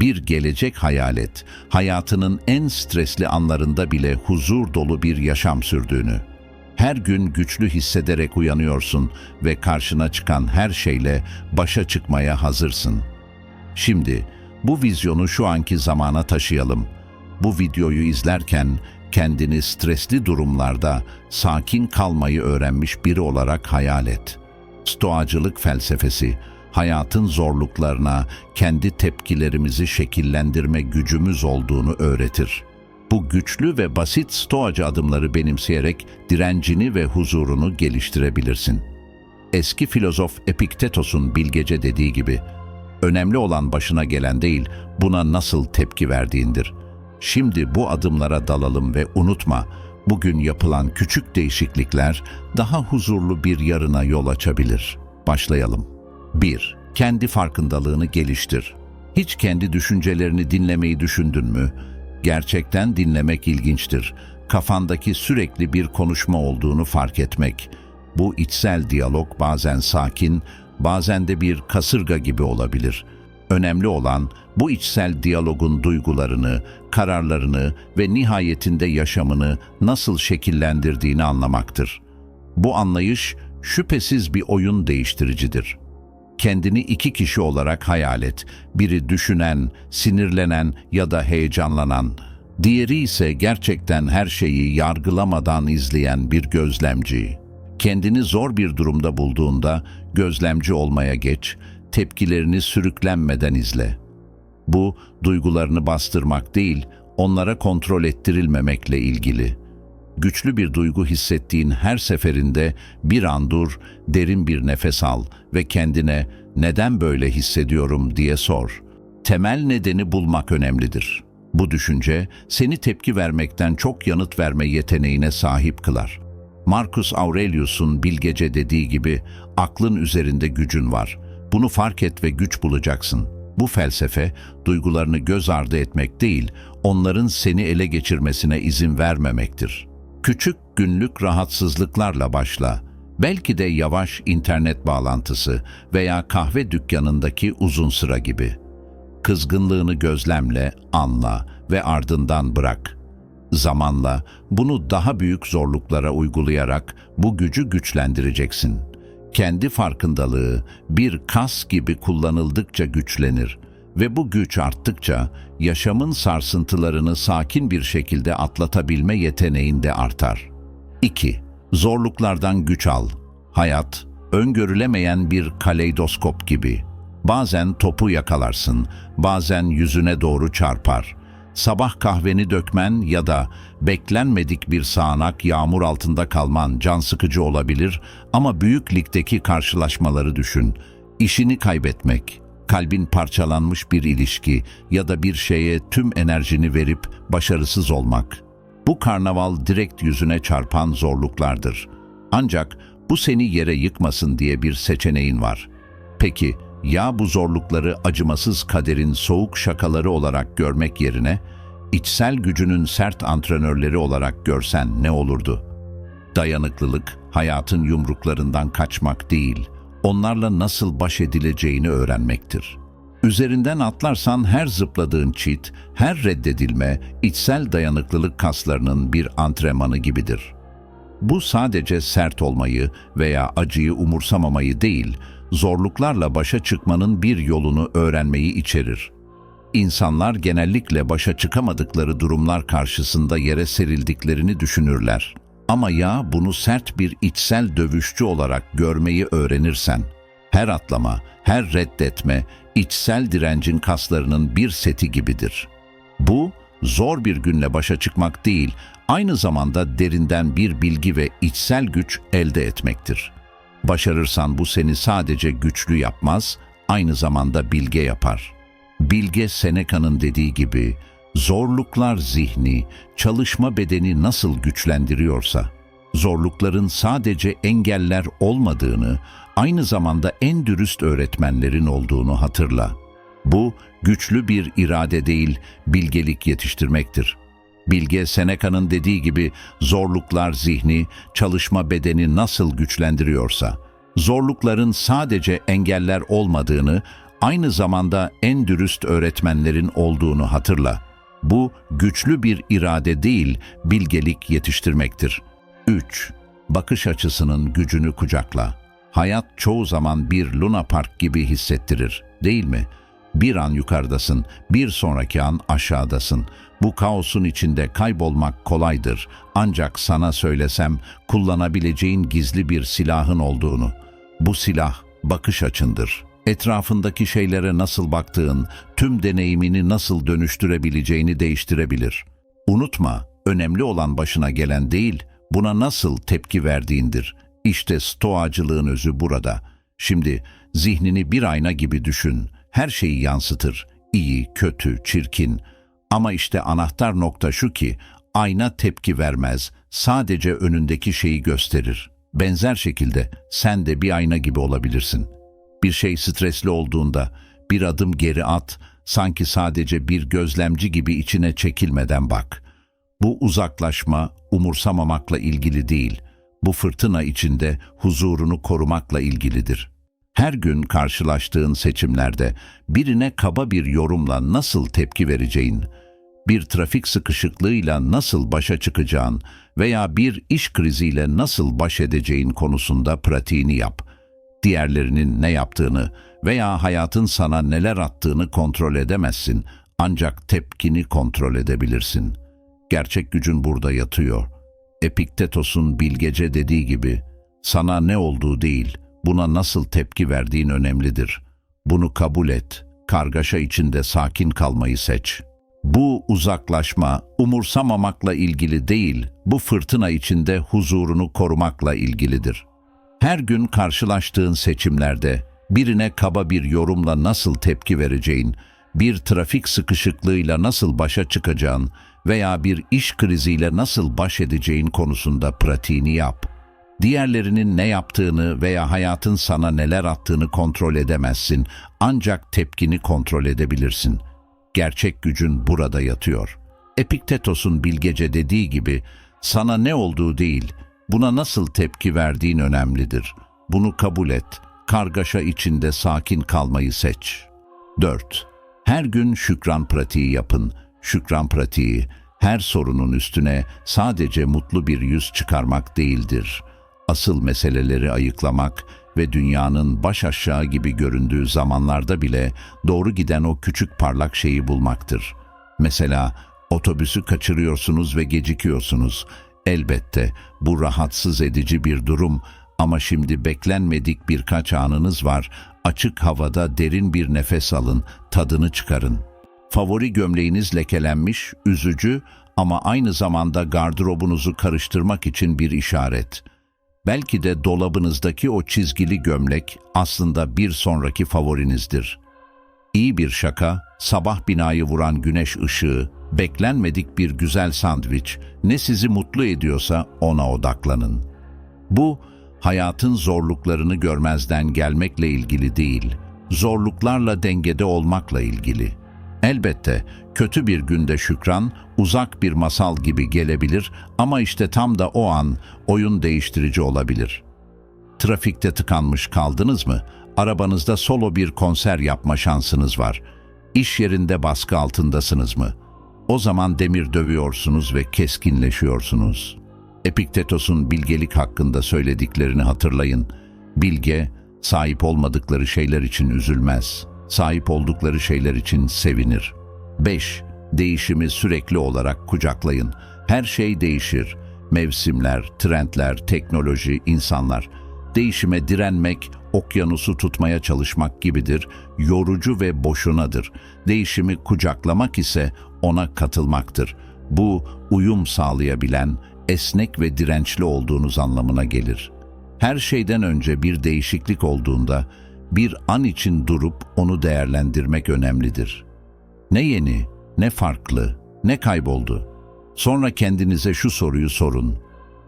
Bir gelecek hayal et. Hayatının en stresli anlarında bile huzur dolu bir yaşam sürdüğünü. Her gün güçlü hissederek uyanıyorsun ve karşına çıkan her şeyle başa çıkmaya hazırsın. Şimdi bu vizyonu şu anki zamana taşıyalım. Bu videoyu izlerken kendini stresli durumlarda sakin kalmayı öğrenmiş biri olarak hayal et. Stoacılık felsefesi, hayatın zorluklarına kendi tepkilerimizi şekillendirme gücümüz olduğunu öğretir. Bu güçlü ve basit stoacı adımları benimseyerek direncini ve huzurunu geliştirebilirsin. Eski filozof Epiktetos'un bilgece dediği gibi, önemli olan başına gelen değil, buna nasıl tepki verdiğindir. Şimdi bu adımlara dalalım ve unutma, bugün yapılan küçük değişiklikler daha huzurlu bir yarına yol açabilir. Başlayalım. 1. Kendi farkındalığını geliştir. Hiç kendi düşüncelerini dinlemeyi düşündün mü? Gerçekten dinlemek ilginçtir. Kafandaki sürekli bir konuşma olduğunu fark etmek. Bu içsel diyalog bazen sakin, bazen de bir kasırga gibi olabilir. Önemli olan bu içsel diyalogun duygularını, kararlarını ve nihayetinde yaşamını nasıl şekillendirdiğini anlamaktır. Bu anlayış şüphesiz bir oyun değiştiricidir. Kendini iki kişi olarak hayal et. Biri düşünen, sinirlenen ya da heyecanlanan. Diğeri ise gerçekten her şeyi yargılamadan izleyen bir gözlemci. Kendini zor bir durumda bulduğunda gözlemci olmaya geç, tepkilerini sürüklenmeden izle. Bu, duygularını bastırmak değil, onlara kontrol ettirilmemekle ilgili. Güçlü bir duygu hissettiğin her seferinde bir an dur, derin bir nefes al ve kendine neden böyle hissediyorum diye sor. Temel nedeni bulmak önemlidir. Bu düşünce seni tepki vermekten çok yanıt verme yeteneğine sahip kılar. Marcus Aurelius'un bilgece dediği gibi aklın üzerinde gücün var. Bunu fark et ve güç bulacaksın. Bu felsefe duygularını göz ardı etmek değil, onların seni ele geçirmesine izin vermemektir. Küçük günlük rahatsızlıklarla başla. Belki de yavaş internet bağlantısı veya kahve dükkanındaki uzun sıra gibi. Kızgınlığını gözlemle, anla ve ardından bırak. Zamanla bunu daha büyük zorluklara uygulayarak bu gücü güçlendireceksin. Kendi farkındalığı bir kas gibi kullanıldıkça güçlenir ve bu güç arttıkça yaşamın sarsıntılarını sakin bir şekilde atlatabilme yeteneğin de artar. 2. Zorluklardan güç al. Hayat, öngörülemeyen bir kaleidoskop gibi. Bazen topu yakalarsın, bazen yüzüne doğru çarpar. Sabah kahveni dökmen ya da beklenmedik bir sağanak yağmur altında kalman can sıkıcı olabilir ama büyük ligdeki karşılaşmaları düşün. İşini kaybetmek, kalbin parçalanmış bir ilişki ya da bir şeye tüm enerjini verip başarısız olmak. Bu karnaval direkt yüzüne çarpan zorluklardır. Ancak bu seni yere yıkmasın diye bir seçeneğin var. Peki ya bu zorlukları acımasız kaderin soğuk şakaları olarak görmek yerine içsel gücünün sert antrenörleri olarak görsen ne olurdu? Dayanıklılık, hayatın yumruklarından kaçmak değil, onlarla nasıl baş edileceğini öğrenmektir. Üzerinden atlarsan her zıpladığın çit, her reddedilme, içsel dayanıklılık kaslarının bir antrenmanı gibidir. Bu sadece sert olmayı veya acıyı umursamamayı değil, zorluklarla başa çıkmanın bir yolunu öğrenmeyi içerir. İnsanlar genellikle başa çıkamadıkları durumlar karşısında yere serildiklerini düşünürler. Ama ya bunu sert bir içsel dövüşçü olarak görmeyi öğrenirsen, her atlama, her reddetme, içsel direncin kaslarının bir seti gibidir. Bu, zor bir günle başa çıkmak değil, aynı zamanda derinden bir bilgi ve içsel güç elde etmektir. Başarırsan bu seni sadece güçlü yapmaz, aynı zamanda bilge yapar. Bilge Seneca'nın dediği gibi, zorluklar zihni, çalışma bedeni nasıl güçlendiriyorsa, zorlukların sadece engeller olmadığını, aynı zamanda en dürüst öğretmenlerin olduğunu hatırla. Bu, güçlü bir irade değil, bilgelik yetiştirmektir. Bilge Seneca'nın dediği gibi zorluklar zihni, çalışma bedeni nasıl güçlendiriyorsa, zorlukların sadece engeller olmadığını, aynı zamanda en dürüst öğretmenlerin olduğunu hatırla. Bu güçlü bir irade değil, bilgelik yetiştirmektir. 3. Bakış açısının gücünü kucakla. Hayat çoğu zaman bir Luna Park gibi hissettirir, değil mi? Bir an yukarıdasın, bir sonraki an aşağıdasın. Bu kaosun içinde kaybolmak kolaydır. Ancak sana söylesem kullanabileceğin gizli bir silahın olduğunu. Bu silah bakış açındır. Etrafındaki şeylere nasıl baktığın, tüm deneyimini nasıl dönüştürebileceğini değiştirebilir. Unutma, önemli olan başına gelen değil, buna nasıl tepki verdiğindir. İşte stoacılığın özü burada. Şimdi zihnini bir ayna gibi düşün. Her şeyi yansıtır. İyi, kötü, çirkin. Ama işte anahtar nokta şu ki, ayna tepki vermez, sadece önündeki şeyi gösterir. Benzer şekilde sen de bir ayna gibi olabilirsin. Bir şey stresli olduğunda bir adım geri at, sanki sadece bir gözlemci gibi içine çekilmeden bak. Bu uzaklaşma umursamamakla ilgili değil, bu fırtına içinde huzurunu korumakla ilgilidir. Her gün karşılaştığın seçimlerde birine kaba bir yorumla nasıl tepki vereceğin, bir trafik sıkışıklığıyla nasıl başa çıkacağın veya bir iş kriziyle nasıl baş edeceğin konusunda pratiğini yap. Diğerlerinin ne yaptığını veya hayatın sana neler attığını kontrol edemezsin ancak tepkini kontrol edebilirsin. Gerçek gücün burada yatıyor. Epiktetos'un bilgece dediği gibi, sana ne olduğu değil, buna nasıl tepki verdiğin önemlidir. Bunu kabul et, kargaşa içinde sakin kalmayı seç.'' Bu uzaklaşma umursamamakla ilgili değil, bu fırtına içinde huzurunu korumakla ilgilidir. Her gün karşılaştığın seçimlerde birine kaba bir yorumla nasıl tepki vereceğin, bir trafik sıkışıklığıyla nasıl başa çıkacağın veya bir iş kriziyle nasıl baş edeceğin konusunda pratiğini yap. Diğerlerinin ne yaptığını veya hayatın sana neler attığını kontrol edemezsin, ancak tepkini kontrol edebilirsin.'' Gerçek gücün burada yatıyor. Epiktetos'un bilgece dediği gibi sana ne olduğu değil, buna nasıl tepki verdiğin önemlidir. Bunu kabul et, kargaşa içinde sakin kalmayı seç. 4. Her gün şükran pratiği yapın. Şükran pratiği, her sorunun üstüne sadece mutlu bir yüz çıkarmak değildir. Asıl meseleleri ayıklamak ve dünyanın baş aşağı gibi göründüğü zamanlarda bile doğru giden o küçük parlak şeyi bulmaktır. Mesela otobüsü kaçırıyorsunuz ve gecikiyorsunuz. Elbette bu rahatsız edici bir durum ama şimdi beklenmedik birkaç anınız var. Açık havada derin bir nefes alın, tadını çıkarın. Favori gömleğiniz lekelenmiş, üzücü ama aynı zamanda gardırobunuzu karıştırmak için bir işaret.'' Belki de dolabınızdaki o çizgili gömlek aslında bir sonraki favorinizdir. İyi bir şaka, sabah binayı vuran güneş ışığı, beklenmedik bir güzel sandviç, ne sizi mutlu ediyorsa ona odaklanın. Bu, hayatın zorluklarını görmezden gelmekle ilgili değil, zorluklarla dengede olmakla ilgili. Elbette kötü bir günde şükran uzak bir masal gibi gelebilir ama işte tam da o an oyun değiştirici olabilir. Trafikte tıkanmış kaldınız mı? Arabanızda solo bir konser yapma şansınız var. İş yerinde baskı altındasınız mı? O zaman demir dövüyorsunuz ve keskinleşiyorsunuz. Epiktetos'un bilgelik hakkında söylediklerini hatırlayın. Bilge, sahip olmadıkları şeyler için üzülmez. Sahip oldukları şeyler için sevinir. 5. Değişimi sürekli olarak kucaklayın. Her şey değişir. Mevsimler, trendler, teknoloji, insanlar. Değişime direnmek, okyanusu tutmaya çalışmak gibidir, yorucu ve boşunadır. Değişimi kucaklamak ise ona katılmaktır. Bu, uyum sağlayabilen, esnek ve dirençli olduğunuz anlamına gelir. Her şeyden önce bir değişiklik olduğunda, bir an için durup onu değerlendirmek önemlidir. Ne yeni, ne farklı, ne kayboldu? Sonra kendinize şu soruyu sorun.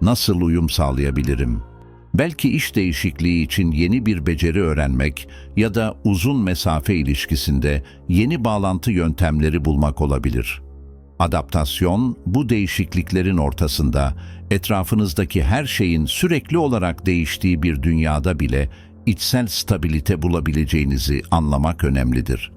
Nasıl uyum sağlayabilirim? Belki iş değişikliği için yeni bir beceri öğrenmek ya da uzun mesafe ilişkisinde yeni bağlantı yöntemleri bulmak olabilir. Adaptasyon, bu değişikliklerin ortasında etrafınızdaki her şeyin sürekli olarak değiştiği bir dünyada bile içsel stabilite bulabileceğinizi anlamak önemlidir.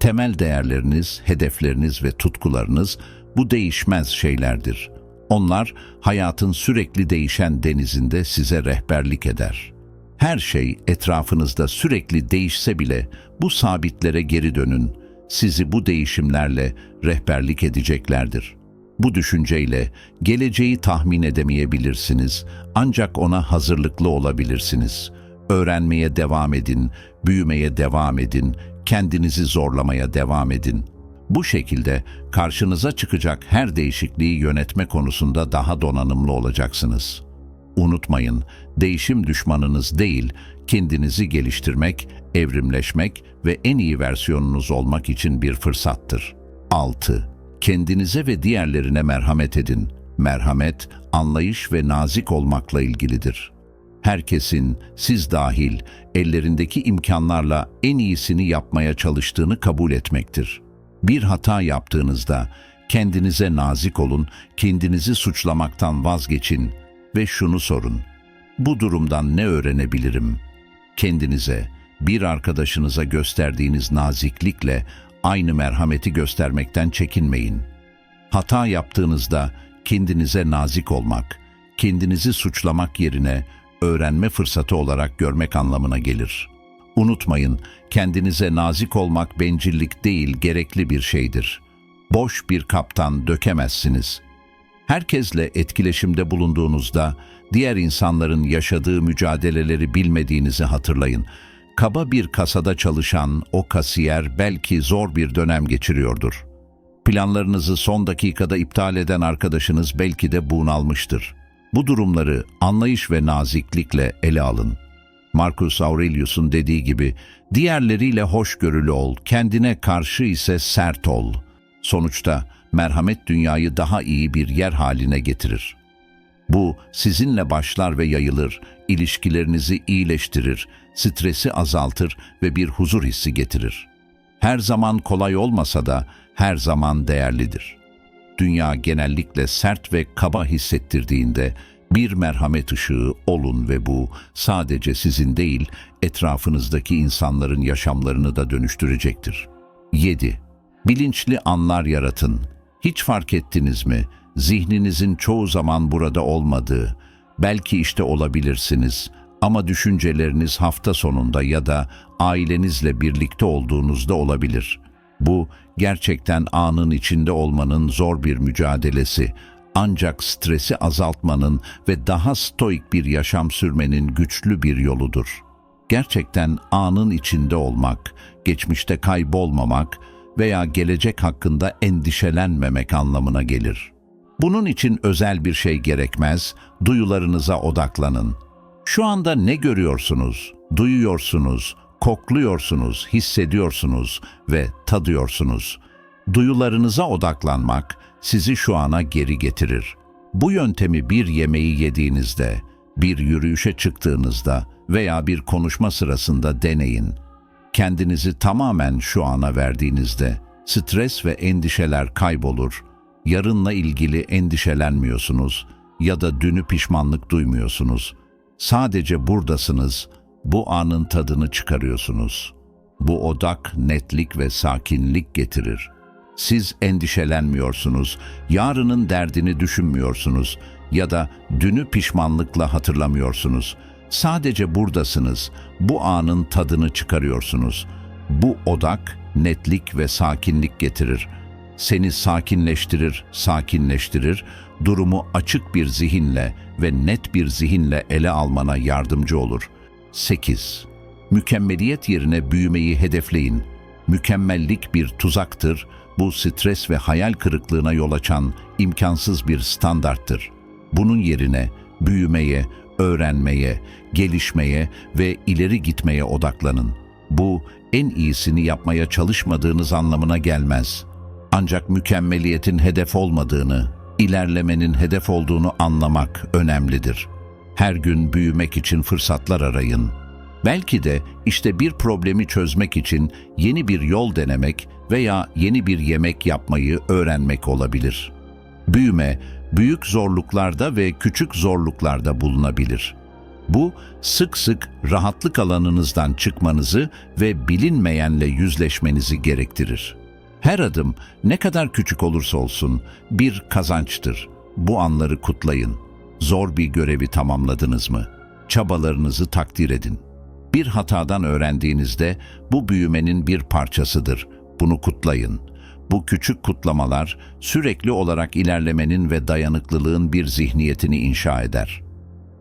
Temel değerleriniz, hedefleriniz ve tutkularınız bu değişmez şeylerdir. Onlar hayatın sürekli değişen denizinde size rehberlik eder. Her şey etrafınızda sürekli değişse bile bu sabitlere geri dönün. Sizi bu değişimlerle rehberlik edeceklerdir. Bu düşünceyle geleceği tahmin edemeyebilirsiniz ancak ona hazırlıklı olabilirsiniz. Öğrenmeye devam edin, büyümeye devam edin, kendinizi zorlamaya devam edin. Bu şekilde karşınıza çıkacak her değişikliği yönetme konusunda daha donanımlı olacaksınız. Unutmayın, değişim düşmanınız değil, kendinizi geliştirmek, evrimleşmek ve en iyi versiyonunuz olmak için bir fırsattır. 6. Kendinize ve diğerlerine merhamet edin. Merhamet, anlayış ve nazik olmakla ilgilidir. Herkesin, siz dahil, ellerindeki imkanlarla en iyisini yapmaya çalıştığını kabul etmektir. Bir hata yaptığınızda kendinize nazik olun, kendinizi suçlamaktan vazgeçin ve şunu sorun. Bu durumdan ne öğrenebilirim? Kendinize, bir arkadaşınıza gösterdiğiniz naziklikle aynı merhameti göstermekten çekinmeyin. Hata yaptığınızda kendinize nazik olmak, kendinizi suçlamak yerine öğrenme fırsatı olarak görmek anlamına gelir. Unutmayın, kendinize nazik olmak bencillik değil, gerekli bir şeydir. Boş bir kaptan dökemezsiniz. Herkesle etkileşimde bulunduğunuzda diğer insanların yaşadığı mücadeleleri bilmediğinizi hatırlayın. Kaba bir kasada çalışan o kasiyer belki zor bir dönem geçiriyordur. Planlarınızı son dakikada iptal eden arkadaşınız belki de bunalmıştır. Bu durumları anlayış ve naziklikle ele alın. Marcus Aurelius'un dediği gibi, diğerleriyle hoşgörülü ol, kendine karşı ise sert ol. Sonuçta merhamet dünyayı daha iyi bir yer haline getirir. Bu sizinle başlar ve yayılır, ilişkilerinizi iyileştirir, stresi azaltır ve bir huzur hissi getirir. Her zaman kolay olmasa da her zaman değerlidir. Dünya genellikle sert ve kaba hissettirdiğinde bir merhamet ışığı olun ve bu sadece sizin değil, etrafınızdaki insanların yaşamlarını da dönüştürecektir. 7. Bilinçli anlar yaratın. Hiç fark ettiniz mi? Zihninizin çoğu zaman burada olmadığı, belki işte olabilirsiniz ama düşünceleriniz hafta sonunda ya da ailenizle birlikte olduğunuzda olabilir. Bu gerçekten anın içinde olmanın zor bir mücadelesi ancak stresi azaltmanın ve daha stoik bir yaşam sürmenin güçlü bir yoludur. Gerçekten anın içinde olmak, geçmişte kaybolmamak veya gelecek hakkında endişelenmemek anlamına gelir. Bunun için özel bir şey gerekmez, duyularınıza odaklanın. Şu anda ne görüyorsunuz, duyuyorsunuz, kokluyorsunuz, hissediyorsunuz ve tadıyorsunuz. Duyularınıza odaklanmak sizi şu ana geri getirir. Bu yöntemi bir yemeği yediğinizde, bir yürüyüşe çıktığınızda veya bir konuşma sırasında deneyin. Kendinizi tamamen şu ana verdiğinizde stres ve endişeler kaybolur, yarınla ilgili endişelenmiyorsunuz ya da dünü pişmanlık duymuyorsunuz. Sadece buradasınız, bu anın tadını çıkarıyorsunuz. Bu odak netlik ve sakinlik getirir. Siz endişelenmiyorsunuz, yarının derdini düşünmüyorsunuz ya da dünü pişmanlıkla hatırlamıyorsunuz. Sadece buradasınız, bu anın tadını çıkarıyorsunuz. Bu odak netlik ve sakinlik getirir. Seni sakinleştirir, sakinleştirir, durumu açık bir zihinle ve net bir zihinle ele almana yardımcı olur.'' 8. Mükemmeliyet yerine büyümeyi hedefleyin. Mükemmellik bir tuzaktır, bu stres ve hayal kırıklığına yol açan imkansız bir standarttır. Bunun yerine büyümeye, öğrenmeye, gelişmeye ve ileri gitmeye odaklanın. Bu, en iyisini yapmaya çalışmadığınız anlamına gelmez. Ancak mükemmeliyetin hedef olmadığını, ilerlemenin hedef olduğunu anlamak önemlidir.'' Her gün büyümek için fırsatlar arayın. Belki de işte bir problemi çözmek için yeni bir yol denemek veya yeni bir yemek yapmayı öğrenmek olabilir. Büyüme, büyük zorluklarda ve küçük zorluklarda bulunabilir. Bu sık sık rahatlık alanınızdan çıkmanızı ve bilinmeyenle yüzleşmenizi gerektirir. Her adım ne kadar küçük olursa olsun bir kazançtır. Bu anları kutlayın. Zor bir görevi tamamladınız mı? Çabalarınızı takdir edin. Bir hatadan öğrendiğinizde bu büyümenin bir parçasıdır. Bunu kutlayın. Bu küçük kutlamalar sürekli olarak ilerlemenin ve dayanıklılığın bir zihniyetini inşa eder.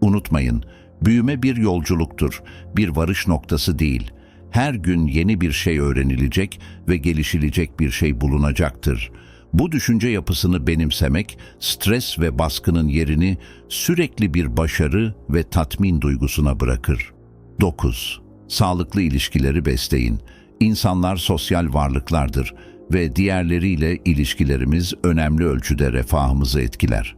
Unutmayın, büyüme bir yolculuktur, bir varış noktası değil. Her gün yeni bir şey öğrenilecek ve gelişilecek bir şey bulunacaktır. Bu düşünce yapısını benimsemek, stres ve baskının yerini sürekli bir başarı ve tatmin duygusuna bırakır. 9. Sağlıklı ilişkileri besleyin. İnsanlar sosyal varlıklardır ve diğerleriyle ilişkilerimiz önemli ölçüde refahımızı etkiler.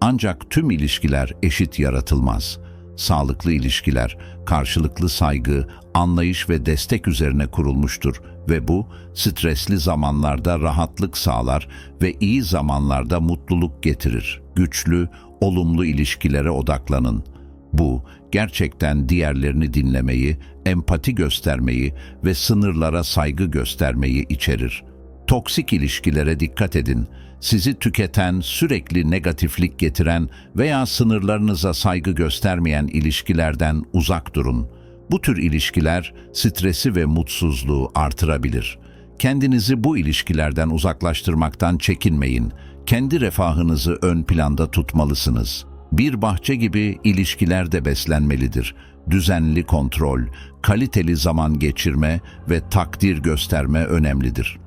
Ancak tüm ilişkiler eşit yaratılmaz. Sağlıklı ilişkiler, karşılıklı saygı, anlayış ve destek üzerine kurulmuştur ve bu stresli zamanlarda rahatlık sağlar ve iyi zamanlarda mutluluk getirir. Güçlü, olumlu ilişkilere odaklanın. Bu gerçekten diğerlerini dinlemeyi, empati göstermeyi ve sınırlara saygı göstermeyi içerir. Toksik ilişkilere dikkat edin. Sizi tüketen, sürekli negatiflik getiren veya sınırlarınıza saygı göstermeyen ilişkilerden uzak durun. Bu tür ilişkiler stresi ve mutsuzluğu artırabilir. Kendinizi bu ilişkilerden uzaklaştırmaktan çekinmeyin. Kendi refahınızı ön planda tutmalısınız. Bir bahçe gibi ilişkiler de beslenmelidir. Düzenli kontrol, kaliteli zaman geçirme ve takdir gösterme önemlidir.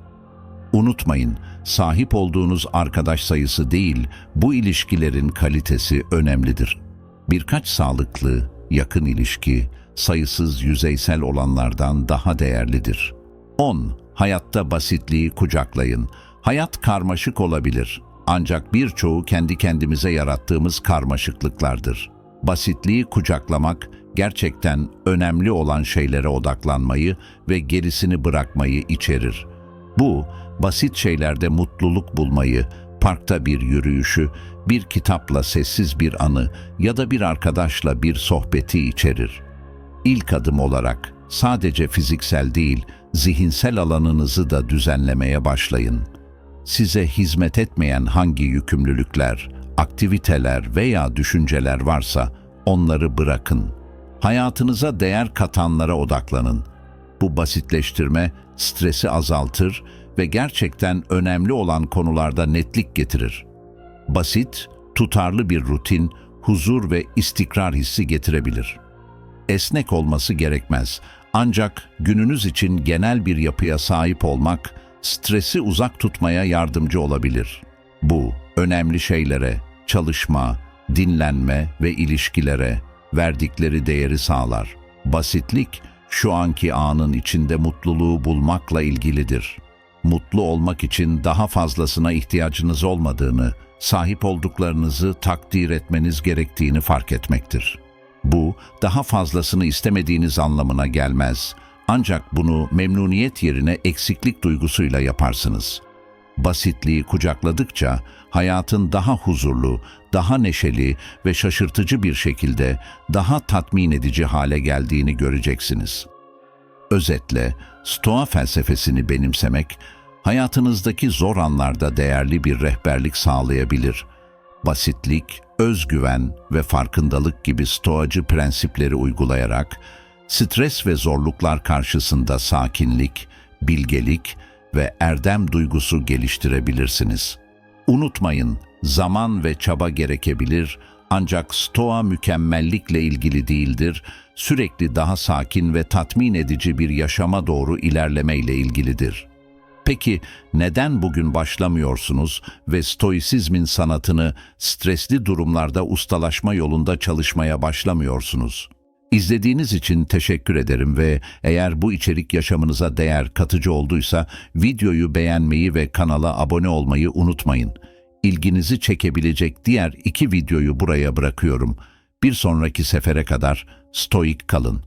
Unutmayın, sahip olduğunuz arkadaş sayısı değil, bu ilişkilerin kalitesi önemlidir. Birkaç sağlıklı, yakın ilişki, sayısız yüzeysel olanlardan daha değerlidir. 10. Hayatta basitliği kucaklayın. Hayat karmaşık olabilir. Ancak birçoğu kendi kendimize yarattığımız karmaşıklıklardır. Basitliği kucaklamak, gerçekten önemli olan şeylere odaklanmayı ve gerisini bırakmayı içerir. Bu, basit şeylerde mutluluk bulmayı, parkta bir yürüyüşü, bir kitapla sessiz bir anı ya da bir arkadaşla bir sohbeti içerir. İlk adım olarak sadece fiziksel değil, zihinsel alanınızı da düzenlemeye başlayın. Size hizmet etmeyen hangi yükümlülükler, aktiviteler veya düşünceler varsa onları bırakın. Hayatınıza değer katanlara odaklanın. Bu basitleştirme stresi azaltır ve gerçekten önemli olan konularda netlik getirir. Basit, tutarlı bir rutin, huzur ve istikrar hissi getirebilir. Esnek olması gerekmez. Ancak gününüz için genel bir yapıya sahip olmak, stresi uzak tutmaya yardımcı olabilir. Bu, önemli şeylere, çalışma, dinlenme ve ilişkilere verdikleri değeri sağlar. Basitlik, şu anki anın içinde mutluluğu bulmakla ilgilidir. Mutlu olmak için daha fazlasına ihtiyacınız olmadığını, sahip olduklarınızı takdir etmeniz gerektiğini fark etmektir. Bu, daha fazlasını istemediğiniz anlamına gelmez. Ancak bunu memnuniyet yerine eksiklik duygusuyla yaparsınız. Basitliği kucakladıkça hayatın daha huzurlu, daha neşeli ve şaşırtıcı bir şekilde daha tatmin edici hale geldiğini göreceksiniz. Özetle, Stoa felsefesini benimsemek, hayatınızdaki zor anlarda değerli bir rehberlik sağlayabilir. Basitlik, özgüven ve farkındalık gibi stoacı prensipleri uygulayarak, stres ve zorluklar karşısında sakinlik, bilgelik ve erdem duygusu geliştirebilirsiniz. Unutmayın, zaman ve çaba gerekebilir ancak stoa mükemmellikle ilgili değildir, sürekli daha sakin ve tatmin edici bir yaşama doğru ilerlemeyle ilgilidir. Peki neden bugün başlamıyorsunuz ve stoisizmin sanatını stresli durumlarda ustalaşma yolunda çalışmaya başlamıyorsunuz? İzlediğiniz için teşekkür ederim ve eğer bu içerik yaşamınıza değer katıcı olduysa videoyu beğenmeyi ve kanala abone olmayı unutmayın. İlginizi çekebilecek diğer iki videoyu buraya bırakıyorum. Bir sonraki sefere kadar stoik kalın.